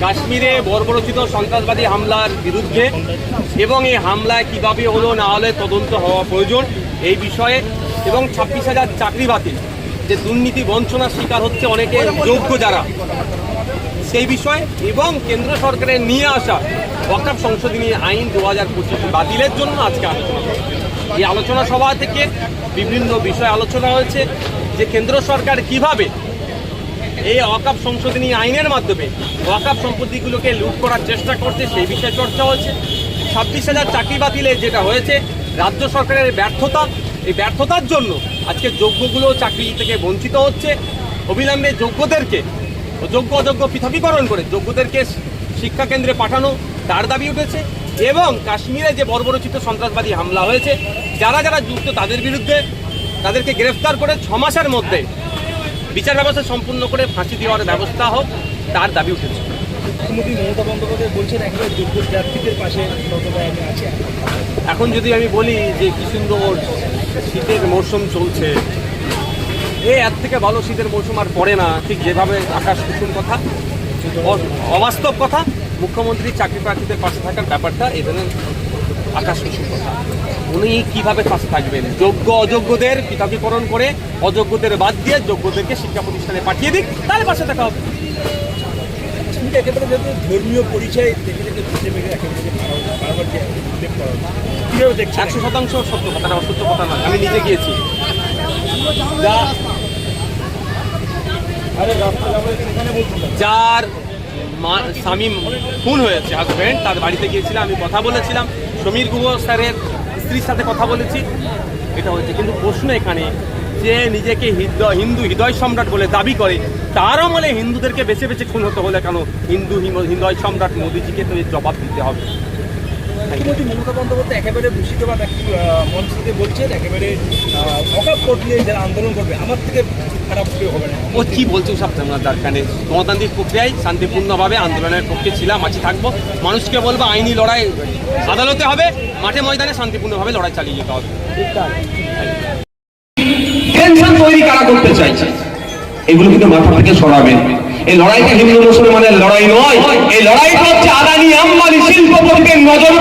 কাশ্মীরে বর্বরচিত সন্ত্রাসবাদী হামলার বিরুদ্ধে এবং এই হামলায় কীভাবে হলো না হলে তদন্ত হওয়া প্রয়োজন এই বিষয়ে এবং ছাব্বিশ হাজার চাকরি বাতিল, যে দুর্নীতি বঞ্চনার শিকার হচ্ছে অনেকে যোগ্য যারা, সেই বিষয়ে এবং কেন্দ্র সরকারের নিয়ে আসা ওয়াকাফ সংশোধনী আইন দু হাজার পঁচিশ বাতিলের জন্য আজকে আলোচনা এই আলোচনা সভা থেকে বিভিন্ন বিষয় আলোচনা হয়েছে যে কেন্দ্র সরকার কীভাবে এই ওয়াকাফ সংশোধনী আইনের মাধ্যমে ওয়াকাফ সম্পত্তিগুলোকে লুট করার চেষ্টা করছে, সেই বিষয়ে চর্চা হচ্ছে। ছাব্বিশ হাজার চাকরি বাতিলে যেটা হয়েছে, রাজ্য সরকারের ব্যর্থতা, এই ব্যর্থতার জন্য আজকে যোগ্যগুলো চাকরি থেকে বঞ্চিত হচ্ছে। অবিলম্বে যোগ্যদেরকে, যোগ্য অযোগ্য পৃথকীকরণ করে যোগ্যদেরকে শিক্ষা কেন্দ্রে পাঠানো তার দাবি উঠেছে এবং কাশ্মীরে যে বর্বরচিত সন্ত্রাসবাদী হামলা হয়েছে, যারা যারা যুক্ত তাদের বিরুদ্ধে তাদেরকে গ্রেফতার করে ছ মাসের মধ্যে বিচার ব্যবস্থা সম্পূর্ণ করে ফাঁসি দেওয়ার ব্যবস্থা হোক তার দাবি উঠেছে। মুখ্যমন্ত্রী মমতা বন্দ্যোপাধ্যায় বলছেন একেবারে যোগ্য প্রার্থীদের পাশে ততটাই এখন যদি আমি বলি যে কি সুন্দর শীতের মরশুম চলছে এ এর থেকে ভালো শীতের মরশুম আর পড়ে না ঠিক যেভাবে আকাশ কুসুম কথা অবাস্তব কথা মুখ্যমন্ত্রী চাকরি প্রার্থীদের পাশে থাকার ব্যাপারটা এ ধরনের আকাশ কুসুম কথা উনি কীভাবে পাশে থাকবেন? যোগ্য অযোগ্যদের পৃথকীকরণ করে অযোগ্যদের বাদ দিয়ে যোগ্যদেরকে শিক্ষা প্রতিষ্ঠানে পাঠিয়ে দিক তাহলে পাশে থাকা হবে। একেবারে যদি ধর্মীয় পরিচয় দেখে দেখে বিজেপি একেবারে বারবার- বারবার যে উল্লেখ করা হচ্ছে, কীভাবে একশো শতাংশ সত্য কথা না অসত্য কথা নয় আমি নিজে গিয়েছি। যা না। যার মা- স্বামী খুন হয়েছে হাজব্যান্ড তার বাড়িতে গিয়েছিলাম আমি কথা বলেছিলাম। সমীর গুহ স্যারের স্ত্রীর সাথে কথা বলেছি। এটা হয়েছে। কিন্তু প্রশ্ন এখানে, যে নিজেকে হিন্দু হৃদয় সম্রাট বলে দাবি করে, তার আমলে হিন্দুদেরকে বেছে বেছে খুন হতে হলে কেন হিন্দু হৃদয় সম্রাট মোদিজিকে তো জবাব দিতে হবে। মুখ্যমন্ত্রী মমতা বন্দ্যোপাধ্যায় একেবারে মুর্শিদাবাদ একটি মঞ্চ থেকে বলছেন একেবারে অকাপ নিয়ে যারা আন্দোলন করবে আমার থেকে খারাপ কেউ হবে না। ও কি বলছে সব আপনার দরকার নেই গণতান্ত্রিক প্রক্রিয়ায় শান্তিপূর্ণভাবে আন্দোলনের পক্ষে ছিলাম আছি থাকব। মানুষকে বলব আইনি লড়াই আদালতে হবে মাঠে ময়দানে শান্তিপূর্ণভাবে লড়াই চালিয়ে যেতে হবে। টেনশন তৈরি কারা করতে চাইছে? এগুলো কিন্তু মাথা থেকে সরাবেন এই লড়াইটা হিন্দু মুসলমানের লড়াই নয় এই লড়াইটা হচ্ছে আদানি আম্বানি শিল্পপতিদের নজর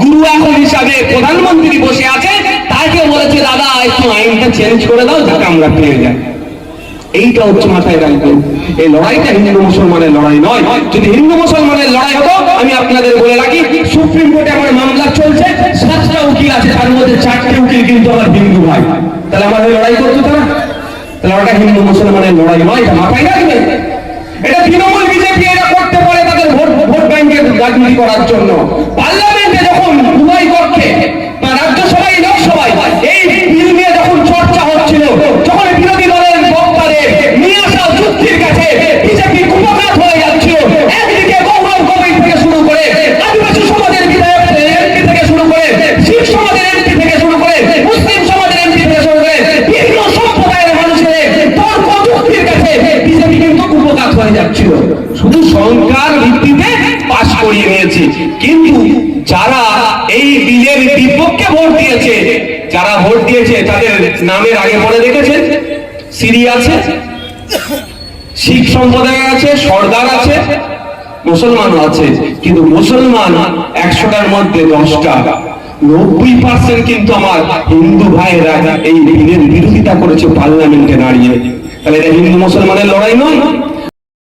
গুরু এখন হিসাবে প্রধানমন্ত্রী বসে আছে, তাকে বলেছে, দাদা, একটু আইনটা চেঞ্জ করে দাও, যাতে আমরা পেয়ে যাই। এইটা হচ্ছে মাথায় রাখবেন। এই লড়াইটা হিন্দু মুসলমানের লড়াই নয়। যদি হিন্দু মুসলমানের লড়াই হতো, আমি আপনাদের বলে রাখি, সুপ্রিম কোর্টে আমার মামলা চলছে, সাতটা উকিল আছে, তার মধ্যে চারটে উকিল কিন্তু আমার হিন্দু ভাই। তাহলে আমাদের লড়াই করতো তো না তাহলে ওটা হিন্দু মুসলমানের লড়াই নয়, এটা মাথায় রাখবেন। এটা তৃণমূল বিজেপি এটা করতে পারে তাদের ভোট ভোট ব্যাংকের রাজনীতি করার জন্য। পার্লামেন্টে কিন্তু যারা এই বিলের বিপক্ষে ভোট দিয়েছে, যারা ভোট দিয়েছে, তাদের নামের আগে পড়ে দেখেছেন? সিরি আছে, শিখ সম্প্রদায় আছে, সর্দার আছে, মুসলমানও আছে, কিন্তু মুসলমান একশোটার মধ্যে দশটা। নব্বই পার্সেন্ট কিন্তু আমার হিন্দু ভাইয়েরা এই বিলের বিরোধিতা করেছে পার্লামেন্টে দাঁড়িয়ে। তাহলে এটা হিন্দু মুসলমানের লড়াই নয়।